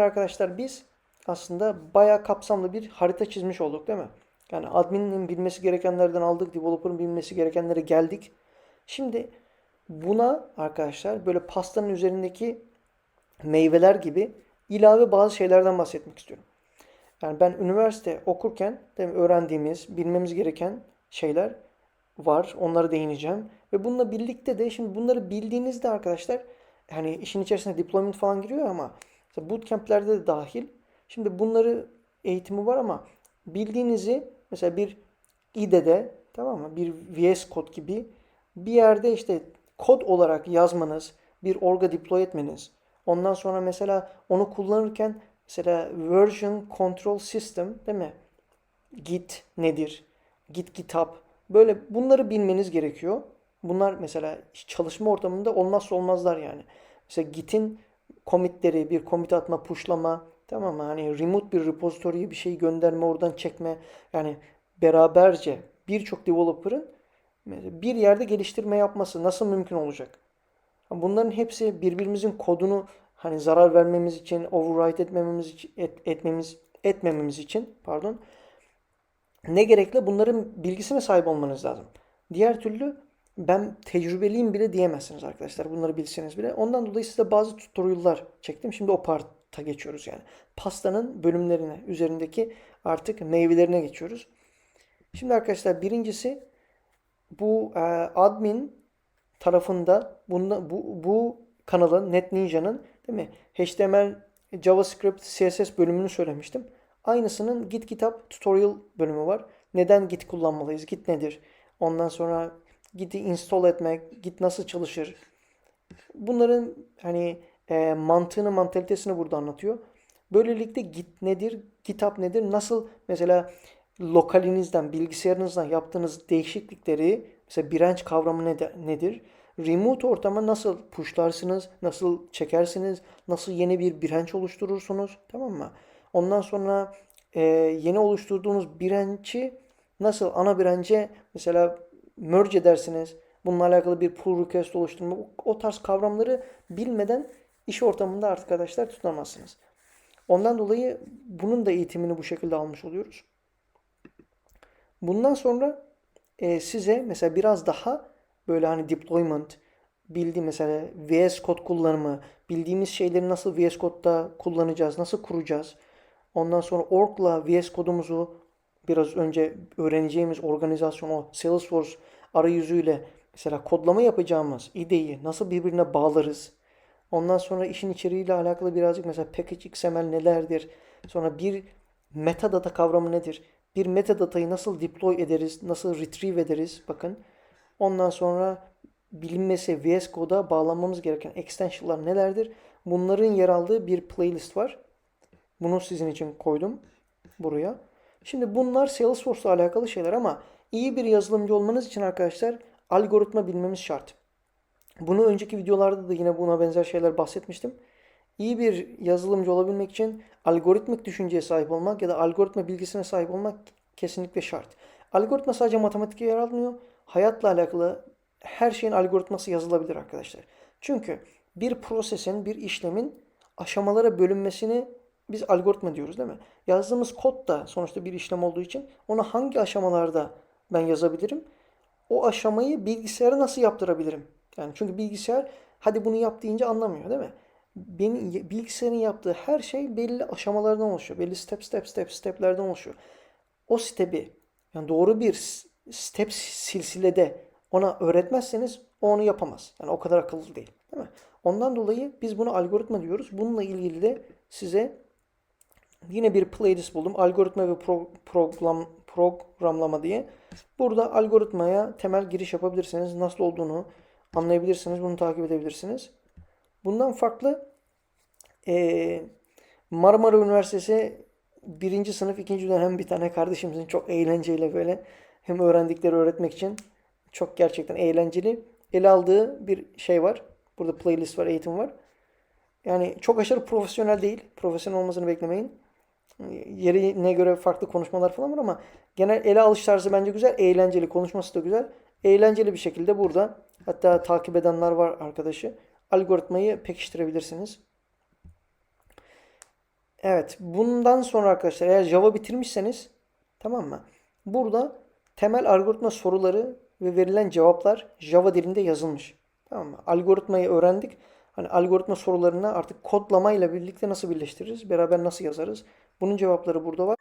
arkadaşlar biz aslında bayağı kapsamlı bir harita çizmiş olduk değil mi? Yani adminin bilmesi gerekenlerden aldık, developer'ın bilmesi gerekenlere geldik. Şimdi buna arkadaşlar böyle pastanın üzerindeki meyveler gibi ilave bazı şeylerden bahsetmek istiyorum. Yani ben üniversite okurken değil mi, öğrendiğimiz, bilmemiz gereken şeyler var. Onlara değineceğim. Ve bununla birlikte de şimdi bunları bildiğinizde arkadaşlar hani işin içerisine deployment falan giriyor ama mesela bootcamp'lerde de dahil. Şimdi bunları eğitimi var ama bildiğinizi mesela bir IDE'de tamam mı? Bir VS Code gibi bir yerde işte kod olarak yazmanız, bir orga deploy etmeniz. Ondan sonra mesela onu kullanırken mesela version control system değil mi? Git nedir? Git GitHub. Böyle bunları bilmeniz gerekiyor. Bunlar mesela çalışma ortamında olmazsa olmazlar yani. Mesela Git'in commitleri, bir commit atma, pushlama, tamam mı? Hani remote bir repository'ye bir şey gönderme, oradan çekme. Yani beraberce birçok developer'ın bir yerde geliştirme yapması nasıl mümkün olacak? Bunların hepsi birbirimizin kodunu hani zarar vermemiz için, overwrite etmememiz için, et, etmemiz etmememiz için, pardon. Ne gerekli? Bunların bilgisine sahip olmanız lazım. Diğer türlü ben tecrübeliyim bile diyemezsiniz arkadaşlar. Bunları bilseniz bile. Ondan dolayı size bazı tutorial'lar çektim. Şimdi o parta geçiyoruz yani. Pastanın bölümlerine, üzerindeki artık meyvelerine geçiyoruz. Şimdi arkadaşlar birincisi bu e, admin tarafında bunda, bu, bu kanalın NetNinja'nın değil mi? HTML, JavaScript, CSS bölümünü söylemiştim. Aynısının Git GitHub tutorial bölümü var. Neden Git kullanmalıyız? Git nedir? Ondan sonra Git'i install etmek, Git nasıl çalışır? Bunların hani e, mantığını, mantalitesini burada anlatıyor. Böylelikle Git nedir? GitHub nedir? Nasıl mesela lokalinizden, bilgisayarınızdan yaptığınız değişiklikleri mesela branch kavramı nedir? Remote ortama nasıl pushlarsınız, nasıl çekersiniz, nasıl yeni bir branch oluşturursunuz, tamam mı? Ondan sonra e, yeni oluşturduğunuz branch'i nasıl ana branch'e mesela merge edersiniz. Bununla alakalı bir pull request oluşturma. O tarz kavramları bilmeden iş ortamında artık arkadaşlar tutamazsınız. Ondan dolayı bunun da eğitimini bu şekilde almış oluyoruz. Bundan sonra e, size mesela biraz daha böyle hani deployment, bildiğim mesela VS Code kullanımı, bildiğimiz şeyleri nasıl VS Code'da kullanacağız, nasıl kuracağız. Ondan sonra org'la VS kodumuzu biraz önce öğreneceğimiz organizasyon o Salesforce arayüzüyle mesela kodlama yapacağımız ideyi nasıl birbirine bağlarız. Ondan sonra işin içeriğiyle alakalı birazcık mesela package XML nelerdir? Sonra bir metadata kavramı nedir? Bir metadatayı nasıl deploy ederiz? Nasıl retrieve ederiz? Bakın. Ondan sonra bilinmesi VS Code'a bağlanmamız gereken extensionlar nelerdir? Bunların yer aldığı bir playlist var. Bunu sizin için koydum buraya. Şimdi bunlar Salesforce ile alakalı şeyler ama iyi bir yazılımcı olmanız için arkadaşlar algoritma bilmemiz şart. Bunu önceki videolarda da yine buna benzer şeyler bahsetmiştim. İyi bir yazılımcı olabilmek için algoritmik düşünceye sahip olmak ya da algoritma bilgisine sahip olmak kesinlikle şart. Algoritma sadece matematikte yer almıyor. Hayatla alakalı her şeyin algoritması yazılabilir arkadaşlar. Çünkü bir prosesin, bir işlemin aşamalara bölünmesini biz algoritma diyoruz değil mi? Yazdığımız kod da sonuçta bir işlem olduğu için onu hangi aşamalarda ben yazabilirim? O aşamayı bilgisayara nasıl yaptırabilirim? Yani çünkü bilgisayar hadi bunu yap deyince anlamıyor değil mi? Benim bilgisayarın yaptığı her şey belli aşamalardan oluşuyor. Belli step step step steplerden oluşuyor. O stepi yani doğru bir step silsilede ona öğretmezseniz o onu yapamaz. Yani o kadar akıllı değil. Değil mi? Ondan dolayı biz bunu algoritma diyoruz. Bununla ilgili de size yine bir playlist buldum. Algoritma ve pro, program, programlama diye. Burada algoritmaya temel giriş yapabilirsiniz. Nasıl olduğunu anlayabilirsiniz. Bunu takip edebilirsiniz. Bundan farklı e, Marmara Üniversitesi birinci sınıf ikinci dönem bir tane kardeşimizin çok eğlenceyle böyle hem öğrendikleri öğretmek için çok gerçekten eğlenceli ele aldığı bir şey var. Burada playlist var, eğitim var. Yani çok aşırı profesyonel değil. Profesyonel olmasını beklemeyin. Yerine göre farklı konuşmalar falan var ama genel ele alış tarzı bence güzel. Eğlenceli. Konuşması da güzel. Eğlenceli bir şekilde burada. Hatta takip edenler var arkadaşı. Algoritmayı pekiştirebilirsiniz. Evet, bundan sonra arkadaşlar eğer Java bitirmişseniz tamam mı? Burada temel algoritma soruları ve verilen cevaplar Java dilinde yazılmış. Tamam mı? Algoritmayı öğrendik. Hani algoritma sorularını artık kodlamayla birlikte nasıl birleştiririz? Beraber nasıl yazarız? Bunun cevapları burada var.